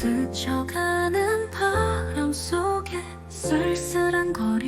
스쳐가는 바람 속에 쓸쓸한 걸